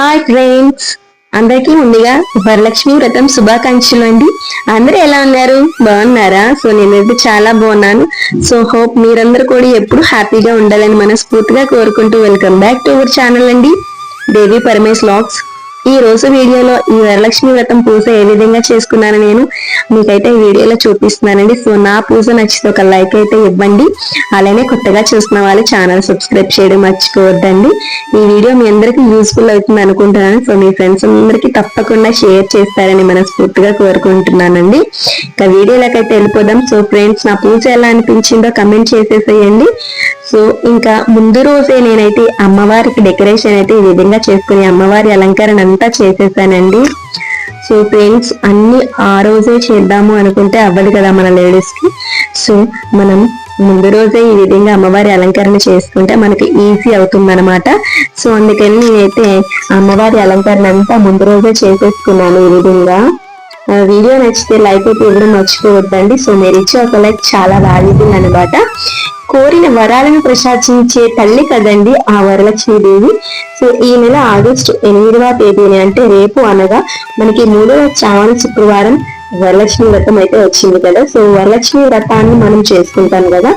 Hi friends అందరికీ ముందుగా వరలక్ష్మి వ్రతం శుభాకాంక్షలు అండి. అందరూ ఎలా ఉన్నారు? బాగున్నారా? సో నేనైతే చాలా బాగున్నాను. సో హోప్ మీరందరూ కూడా ఎప్పుడు హ్యాపీగా ఉండాలని మనస్ఫూర్తిగా కోరుకుంటూ welcome back to our channel అండి. దేవి పరమేశ్ లాగ్స్ ఈ రోజు వీడియోలో ఈ వరలక్ష్మి వ్రతం పూజ ఏ విధంగా చేసుకున్నాను నేను మీకైతే ఈ వీడియోలో చూపిస్తున్నానండి. సో నా పూజ నచ్చితే ఒక లైక్ అయితే ఇవ్వండి. అలానే కొత్తగా చూసిన వాళ్ళు ఛానల్ సబ్స్క్రైబ్ చేయడం మర్చిపోవద్దండి. ఈ వీడియో మీ అందరికీ యూస్ఫుల్ అవుతుంది అనుకుంటున్నాను. సో మీ ఫ్రెండ్స్ అందరికీ తప్పకుండా షేర్ చేస్తారని మనస్ఫూర్తిగా కోరుకుంటున్నానండి. ఇక అయితే వెళ్ళిపోదాం. సో ఫ్రెండ్స్ నా పూజ ఎలా అనిపించిందో కమెంట్ చేసేసేయండి. సో ఇంకా ముందు రోజే నేనైతే అమ్మవారికి డెకరేషన్ అయితే ఈ విధంగా చేసుకుని అమ్మవారి అలంకరణ అంతా చేసేసానండి. సో ఫ్రెండ్స్ అన్ని ఆ రోజే చేద్దాము అనుకుంటే అవ్వదు కదా మన లేడీస్కి. సో మనం ముందు రోజే ఈ విధంగా అమ్మవారి అలంకరణ చేసుకుంటే మనకి ఈజీ అవుతుందన్నమాట. సో అందుకని నేనైతే అమ్మవారి అలంకరణ అంతా ముందు రోజే చేసేసుకున్నాను ఈ విధంగా. వీడియో నచ్చితే లైక్ అయితే ఇవ్వడం మర్చిపోవద్దండి. సో మీరు ఇచ్చే ఒక లైక్ చాలా వాల్యుబుల్ అనమాట కోరిన వరాలను ప్రసాదించే తల్లి కదండి ఆ వరలక్ష్మీదేవి సో ఈ నెల ఆగస్టు ఎనిమిదవ తేదీని అంటే రేపు అనగా మనకి మూడవ శ్రావణ శుక్రవారం వరలక్ష్మి వ్రతం అయితే వచ్చింది కదా. సో వరలక్ష్మి వ్రతాన్ని మనం చేసుకుంటాం కదా.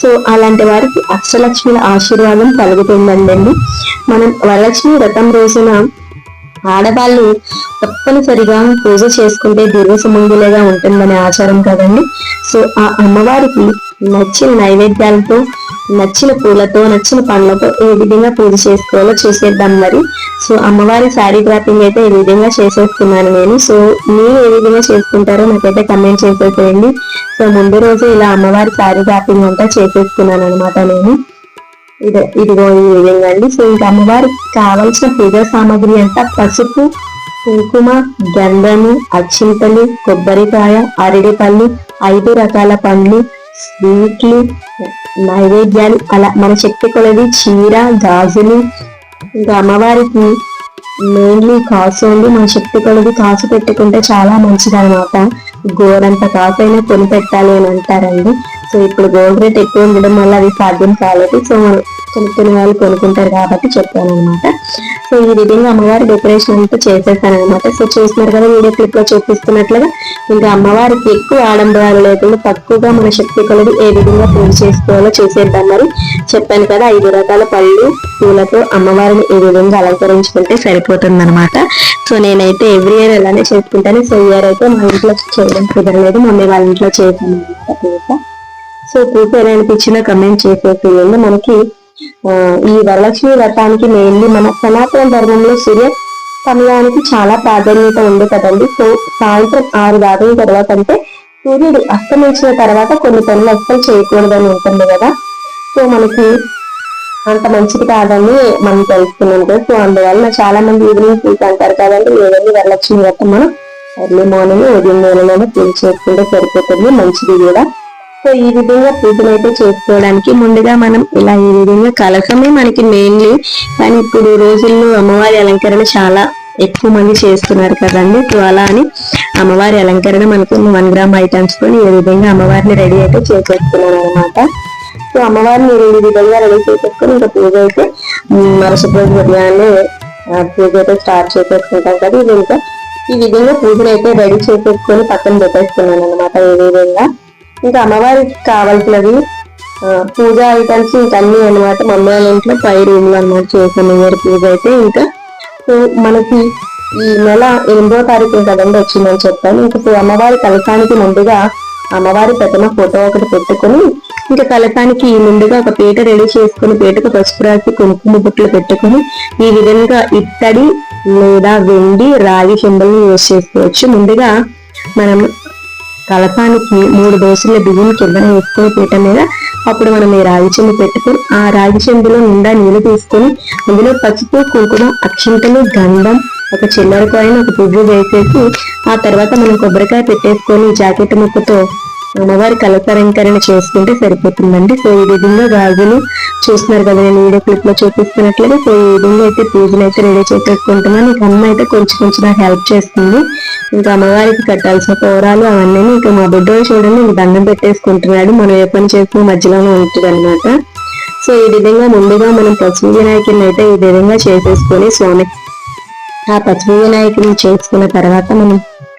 సో అలాంటి వారికి అష్టలక్ష్మిల ఆశీర్వాదం కలుగుతుందండి. మనం వరలక్ష్మి వ్రతం రోజున ఆడవాళ్ళు తప్పనిసరిగా పూజ చేసుకుంటే దీర్ఘ సుమంగులుగా ఉంటుందనే ఆచారం కదండి. సో ఆ అమ్మవారికి నచ్చిన నైవేద్యాలతో నచ్చిన పూలతో నచ్చిన పండ్లతో ఏ విధంగా పూజ చేసుకోవాలో చూసేద్దాం మరి. సో అమ్మవారి శారీ డ్రాపింగ్ అయితే ఈ విధంగా చేసేస్తున్నాను నేను. సో మీరు ఏ విధంగా చేసుకుంటారో నాకైతే కమెంట్ చేసేసేయండి. సో ముందు రోజు ఇలా అమ్మవారి శారీ డ్రాపింగ్ అంతా చేసేసుకున్నాను అనమాట నేను. ఇది ఇదిగో ఈ విధంగా అండి. సో ఇంకా అమ్మవారికి కావలసిన పూజా సామాగ్రి అంతా పసుపు కుంకుమ గంధము అక్షింతలు కొబ్బరికాయ అరటిపళ్ళు ఐదు రకాల పండ్లు స్వీట్లు నైవేద్యాలు. అలా మన శక్తి కొలది చీర గాజులు. ఇంకా అమ్మవారికి మెయిన్లీ కాసు అండి. మన శక్తి కొలది కాసు పెట్టుకుంటే చాలా మంచిది అనమాట గోరంత కాసు అయినా కొని పెట్టాలి అని అంటారండి. సో ఇప్పుడు గోల్డ్ రేట్ ఎక్కువ ఉండడం వల్ల అది సాధ్యం కాలేదు. సో కొనుక్కునే వాళ్ళు కొనుక్కుంటారు కాబట్టి చెప్పాను అనమాట సో ఈ విధంగా అమ్మవారి డెకరేషన్ అంతా చేసేసాను అనమాట సో చూస్తున్నారు కదా వీడియో క్లిప్లో చూపిస్తున్నట్లుగా ఇంకా అమ్మవారికి ఎక్కువ ఆడంబరాలు లేకుండా తక్కువగా మన శక్తి కొలది ఏ విధంగా పూజ చేసుకోవాలో చూసేద్దాం మరి. చెప్పాను కదా ఐదు రకాల పళ్ళు పూలతో అమ్మవారిని ఈ విధంగా అలంకరించుకుంటే సరిపోతుంది అనమాట సో నేనైతే ఎవ్రీ ఇయర్ అలానే చేసుకుంటాను. సో ఇయర్ అయితే మా ఇంట్లో చేయడం కుదరలేదు. మమ్మీ వాళ్ళ ఇంట్లో చేశాను అనమాట సో పూజ అనిపించిన కమెంట్ చేసేసేయండి మనకి ఈ వరలక్ష్మి వ్రతానికి మెయిన్లీ మన సనాతన ధర్మంలో సూర్య సమయానికి చాలా ప్రాధాన్యత ఉంది కదండి. సో సాయంత్రం ఆరు దాటిన తర్వాత అంటే సూర్యుడు అస్తమించిన తర్వాత కొన్ని పనులు అస్సలు చేయకూడదని ఉంటుంది కదా. సో మనకి అంత మంచిది కాదని మనం తెలుసుకున్నాం కదా. సో అందువల్ల చాలా మంది ఈవినింగ్ పూజ అంటారు కదండి. ఏదైనా వరలక్ష్మి వ్రతం మనం ఎర్లీ మార్నింగ్ ఉదయం వేళలోనే పూజ చేసుకుంటే సరిపోతుంది మంచిది కూడా. సో ఈ విధంగా పూజలు అయితే చేసుకోవడానికి ముందుగా మనం ఇలా ఈ విధంగా కలసమే మనకి మెయిన్లీ కానీ ఇప్పుడు రోజుల్లో అమ్మవారి అలంకరణ చాలా ఎక్కువ మంది చేస్తున్నారు కదండి. సో అలా అని అమ్మవారి అలంకరణ మనకు వన్ గ్రామ్ ఐటమ్స్తో ఈ విధంగా అమ్మవారిని రెడీ అయితే చేసేస్తున్నాను అనమాట సో అమ్మవారిని ఈ విధంగా రెడీ చేసేసుకొని ఇంకా పూజ అయితే మరుసటి రోజు ఉదయాన్నే పూజ అయితే స్టార్ట్ చేసేసుకుంటాం కదా. ఇది ఇంకా ఈ విధంగా పూజను అయితే రెడీ చేసేసుకొని పక్కన పెట్టేస్తున్నాను అనమాట ఈ విధంగా. ఇంకా అమ్మవారికి కావాల్సినవి పూజ ఐటమ్స్ ఇంకా అన్ని అనమాట మమ్మీ వాళ్ళ ఇంట్లో పై రూమ్లో అనమాట చేసాను పూజ అయితే ఇంకా సో మనకి ఈ నెల ఎనిమిదో తారీఖు కదండి వచ్చిందని చెప్పాను. ఇంకా సో అమ్మవారి కలసానికి ముందుగా అమ్మవారి ప్రథమ ఫోటో ఒకటి పెట్టుకొని ఇంకా కలసానికి ముందుగా ఒక పీట రెడీ చేసుకుని పీటకు పసుపు రాసి కుంకుమ బుట్లు పెట్టుకొని ఈ విధంగా ఇత్తడి లేదా వెండి రాగి సింబల్ని యూజ్ చేసుకోవచ్చు. ముందుగా మనం కలపానికి మూడు దోశల బియ్యం కింద వేసుకుని పీట మీద అప్పుడు మనం ఈ రాగి చెంబు పెట్టుకుని ఆ రాగి చెంబులో నిండా నీళ్ళు తీసుకొని అందులో పసుపు కుంకుమ అక్షింతలు గంధం ఒక చిల్లర కాయిన్ ఒక పువ్వు వేసేసి ఆ తర్వాత మనం కొబ్బరికాయ పెట్టేసుకొని జాకెట్ ముక్కతో అమ్మవారి కలసరంకరణ చేసుకుంటే సరిపోతుందండి. సో ఈ విధంగా గాజులు చూస్తున్నారు కదా నేను వీడియో క్లిప్లో చూపిస్తున్నట్లుగా. సో ఈ విధంగా అయితే పూజలు అయితే రెడీ చేసేసుకుంటున్నాను. ఇంకా అమ్మ అయితే కొంచెం కొంచెం నాకు హెల్ప్ చేస్తుంది. ఇంకా అమ్మవారికి కట్టాల్సిన పౌరాలు అవన్నీ ఇంకా మా బిడ్డ చూడండి ఇంక దండం పెట్టేసుకుంటున్నాడు. మనం ఏ పని చేసినా మధ్యలోనే ఉంటుంది అనమాట సో ఈ విధంగా ముందుగా మనం పశువు వినాయకుడిని అయితే ఈ విధంగా చేసేసుకొని స్వామి ఆ పసుపు వినాయకుడిని చేసుకున్న తర్వాత మనం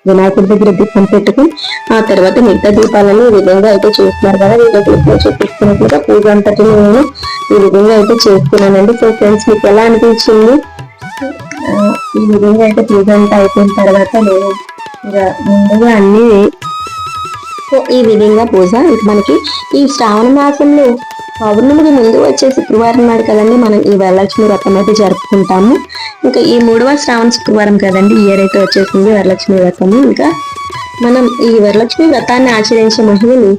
వినాయకుడి దగ్గర దీపం పెట్టుకుని ఆ తర్వాత మిగతా దీపాలను ఈ విధంగా అయితే చేస్తున్నారు కదా. వీళ్ళ దీపంలో చూపిస్తున్నట్లుగా పూజ అంతటిని నేను ఈ విధంగా అయితే చేస్తున్నానండి. సో ఫ్రెండ్స్ మీకు ఎలా అనిపించింది? ఈ విధంగా అయితే పూజ అంతా అయిపోయిన తర్వాత నేను ముందుగా అన్ని ఈ విధంగా పూజ మనకి ఈ శ్రావణ మాసంలో పౌర్ణమికి ముందు వచ్చే శుక్రవారం నాడు కదండి మనం ఈ వరలక్ష్మి వ్రతం అయితే జరుపుకుంటాము. ఇంకా ఈ మూడవ శ్రావణ శుక్రవారం కదండి ఇయర్ అయితే వచ్చేసింది వరలక్ష్మి వ్రతము. ఇంకా మనం ఈ వరలక్ష్మి వ్రతాన్ని ఆచరించే మహిళలు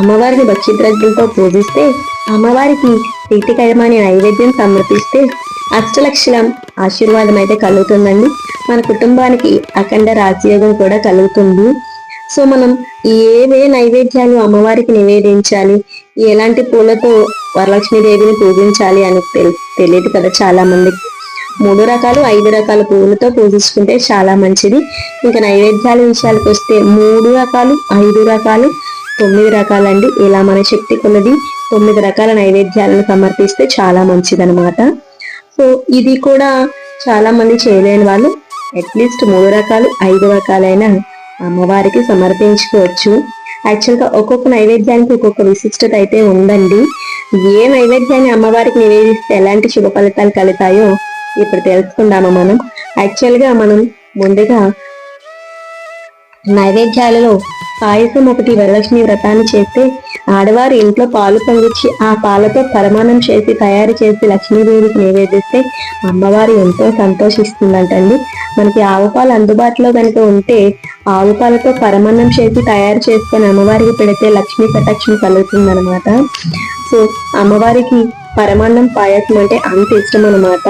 అమ్మవారిని భక్తి ద్రవ్యులతో పూజిస్తే అమ్మవారికి ప్రీతికరమైన నైవేద్యం సమర్పిస్తే అష్టలక్షలం ఆశీర్వాదం అయితే కలుగుతుందండి. మన కుటుంబానికి అఖండ రాజయోగం కూడా కలుగుతుంది. సో మనం ఏవే నైవేద్యాలు అమ్మవారికి నివేదించాలి ఎలాంటి పూలతో వరలక్ష్మీదేవిని పూజించాలి అని తెలియదు కదా చాలా మందికి మూడు రకాలు ఐదు రకాల పువ్వులతో పూజించుకుంటే చాలా మంచిది. ఇంకా నైవేద్యాల విషయాలకు వస్తే మూడు రకాలు ఐదు రకాలు తొమ్మిది రకాలండి. ఇలా మన శక్తి కొన్నది తొమ్మిది రకాల నైవేద్యాలను సమర్పిస్తే చాలా మంచిదన్నమాట. సో ఇది కూడా చాలా మంది చేయలేని వాళ్ళు. అట్లీస్ట్ మూడు రకాలు ఐదు రకాలైన అమ్మవారికి సమర్పించుకోవచ్చు. యాక్చువల్గా ఒక్కొక్క నైవేద్యానికి ఒక్కొక్క విశిష్టత అయితే ఉందండి. ఏ నైవేద్యాన్ని అమ్మవారికి నివేదిస్తే ఎలాంటి శుభ ఫలితాలు కలుగుతాయో ఇప్పుడు తెలుసుకుందాము మనం. యాక్చువల్గా మనం ముందుగా నైవేద్యాలలో పాయసం ఒకటి వరలక్ష్మి వ్రతాన్ని చేస్తే ఆడవారు ఇంట్లో పాలు పొంగిచ్చి ఆ పాలతో పరమాణం చేసి తయారు చేసి లక్ష్మీదేవికి నివేదిస్తే అమ్మవారు ఎంతో సంతోషిస్తుందంటండి. మనకి ఆవు పాలు అందుబాటులో కనుక ఉంటే ఆవు పాలతో పరమాన్నం చేసి తయారు చేసుకొని అమ్మవారికి పెడితే లక్ష్మీ కటాక్షం కలుగుతుందన్నమాట. సో అమ్మవారికి పరమాన్నం పాయసం అంటే అంత ఇష్టం అనమాట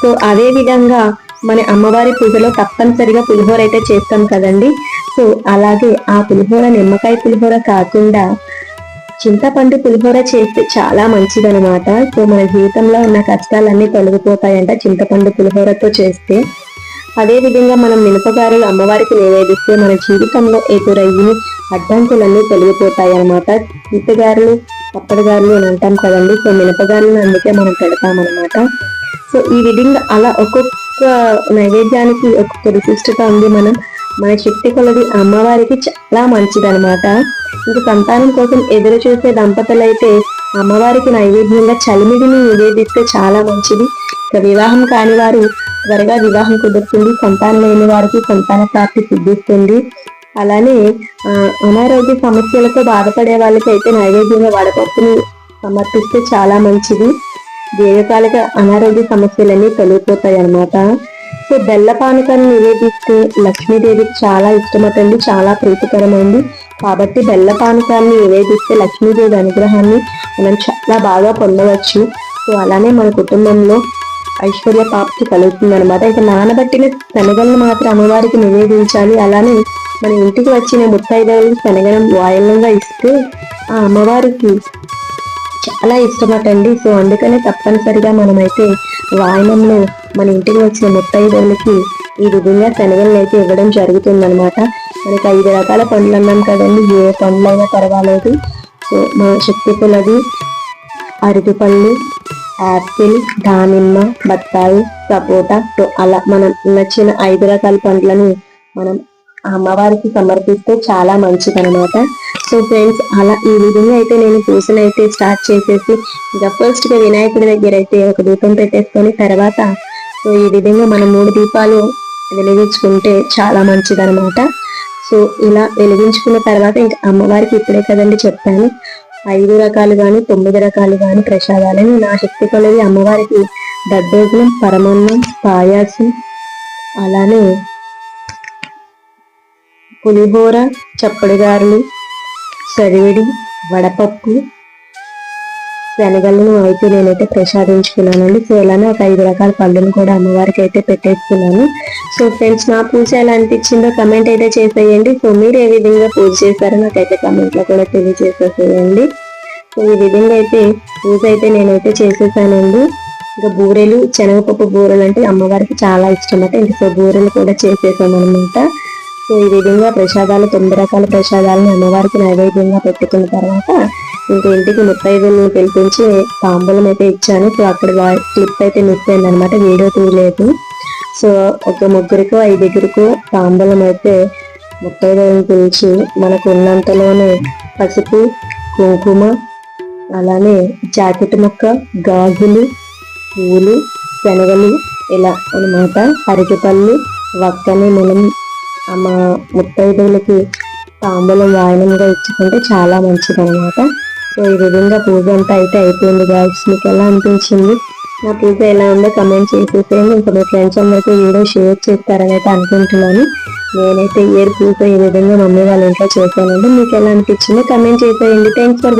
సో అదే విధంగా మన అమ్మవారి పూజలో తప్పనిసరిగా పులిహోర అయితే చేస్తాం కదండి. సో అలాగే ఆ పులిహోర నిమ్మకాయ పులిహోర కాకుండా చింతపండు పులిహోర చేస్తే చాలా మంచిదనమాట సో మన జీవితంలో ఉన్న కష్టాలన్నీ తొలగిపోతాయంట చింతపండు పులిహోరతో చేస్తే. అదే విధంగా మనం మినపగారులు అమ్మవారికి నివేదిస్తే మన జీవితంలో ఎదురయ్యి అడ్డంకులన్నీ తొలగిపోతాయి అనమాట మినపగారులు పప్పడిగారులు అని అంటాం కదండి. సో మినపగారులను అందుకే మనం పెడతామన్నమాట. సో ఈ విధంగా అలా ఒక్కొక్క నైవేద్యానికి ఒక్కొక్క విశిష్టత ఉంది. మనం మన శక్తి కొలది అమ్మవారికి చాలా మంచిదనమాట ఇంక సంతానం కోసం ఎదురు చూసే దంపతులైతే అమ్మవారికి నైవేద్యంగా చలిమిడిని నివేదిస్తే చాలా మంచిది. ఇక వివాహం కాని వారు త్వరగా వివాహం కుదురుతుంది. సంతానం లేని వారికి సంతాన ప్రాప్తి సిద్ధిస్తుంది. అలానే అనారోగ్య సమస్యలతో బాధపడే వాళ్ళకి అయితే నైవేద్యంగా వడపప్పుని సమర్పిస్తే చాలా మంచిది. దీర్ఘకాలిక అనారోగ్య సమస్యలన్నీ తొలగిపోతాయి అన్నమాట సో బెల్ల పానకాన్ని నివేదిస్తే లక్ష్మీదేవికి చాలా ఇష్టమటండి చాలా ప్రీతికరమైంది. కాబట్టి బెల్ల పానకాన్ని నివేదిస్తే లక్ష్మీదేవి అనుగ్రహాన్ని మనం చాలా బాగా పొందవచ్చు. సో అలానే మన కుటుంబంలో ఐశ్వర్య ప్రాప్తి కలుగుతుంది అనమాట ఇక నానబట్టిన శనగలను మాత్రం అమ్మవారికి నివేదించాలి. అలానే మన ఇంటికి వచ్చిన ముత్తైదవులకు శనగనం వాయలంగా ఇస్తే ఆ అమ్మవారికి చాలా ఇష్టమటండి. సో అందుకనే తప్పనిసరిగా మనమైతే వాయనంలో మన ఇంటికి వచ్చిన ముత్తైదువులకి ఈ విధంగా శనగలను అయితే ఇవ్వడం జరుగుతుందనమాట మనకి ఐదు రకాల పండ్లు అన్నాం కదండి. ఏ పండ్లైనా పర్వాలేదు. సో మన శక్తి పులది అరటిపళ్ళు యాపిల్ దానిమ్మ బత్తాయి సపోటా సో అలా మనం నచ్చిన ఐదు రకాల పండ్లను మనం ఆ అమ్మవారికి సమర్పిస్తే చాలా మంచిదనమాట సో ఫ్రెండ్స్ అలా ఈ విధంగా అయితే నేను పూజను అయితే స్టార్ట్ చేసేసి ఇంకా ఫస్ట్గా వినాయకుడి దగ్గర అయితే ఒక దీపం పెట్టేసుకొని తర్వాత సో ఈ విధంగా మనం మూడు దీపాలు వెలిగించుకుంటే చాలా మంచిది అనమాట సో ఇలా వెలిగించుకున్న తర్వాత ఇంకా అమ్మవారికి ఇప్పుడే కదండి చెప్పాను ఐదు రకాలు కానీ తొమ్మిది రకాలు కానీ ప్రసాదాలని నా శక్తి కొలది అమ్మవారికి దద్దోజనం పరమాన్నం పాయాసం అలానే పులిహోర చప్పడిగారులు సరివిడి వడపప్పు శనగలను అయితే నేనైతే ప్రసాదించుకున్నానండి. సో ఇలానే ఒక ఐదు రకాల పళ్ళను కూడా అమ్మవారికి అయితే పెట్టేసుకున్నాను. సో ఫ్రెండ్స్ నా పూజ ఎలా అనిపించిందో కమెంట్ అయితే చేసేయండి. సో మీరు ఏ విధంగా పూజ చేశారో నాకైతే కమెంట్లో కూడా తెలియజేసేసేయండి. సో ఈ విధంగా అయితే పూజ అయితే నేనైతే చేసేసానండి. ఇంకా బూరెలు శనగపప్పు బూరెలు అంటే అమ్మవారికి చాలా ఇష్టం అంటే. ఇంకా సో బూరెలు కూడా చేసేసామన్నమాట. అనమాట సో ఈ విధంగా ప్రసాదాలు తొమ్మిది రకాల ప్రసాదాలను అమ్మవారికి నైవేద్యంగా పెట్టుకున్న తర్వాత ఇంకా ఇంటికి ముత్తైదులను పిలిపించి తాంబూలం అయితే ఇచ్చాను. సో అక్కడ క్లిప్ అయితే మిస్ అయింది అనమాట వీడియో తీయలేదు. సో ఒక ముగ్గురికో ఐదుగురికో తాంబూలం అయితే ముత్తైదులను పిలిచి మనకు ఉన్నంతలోనే పసుపు కుంకుమ అలానే జాకెట్ ముక్క గాజులు పూలు శనగలు ఇలా అన్నమాట. అరటిపళ్ళు వక్కని మనం మా ముత్తైదువులకి తాంబూలం వాయనంగా ఇచ్చుకుంటే చాలా మంచిది అనమాట సో ఈ విధంగా పూజ అంతా అయితే అయిపోయింది గాయస్ మీకు ఎలా అనిపించింది? నా పూజ ఎలా ఉందో కమెంట్ చేసేసేయండి. ఇంకా మీ ఫ్రెండ్స్ అందరికీ వీడియో షేర్ చేస్తారని అయితే అనుకుంటున్నాను. నేనైతే ఇయర్ పూజ ఈ విధంగా మమ్మీ వాళ్ళ ఇంట్లో చేశానంటే మీకు ఎలా అనిపించిందో కమెంట్ చేసేయండి. Thanks for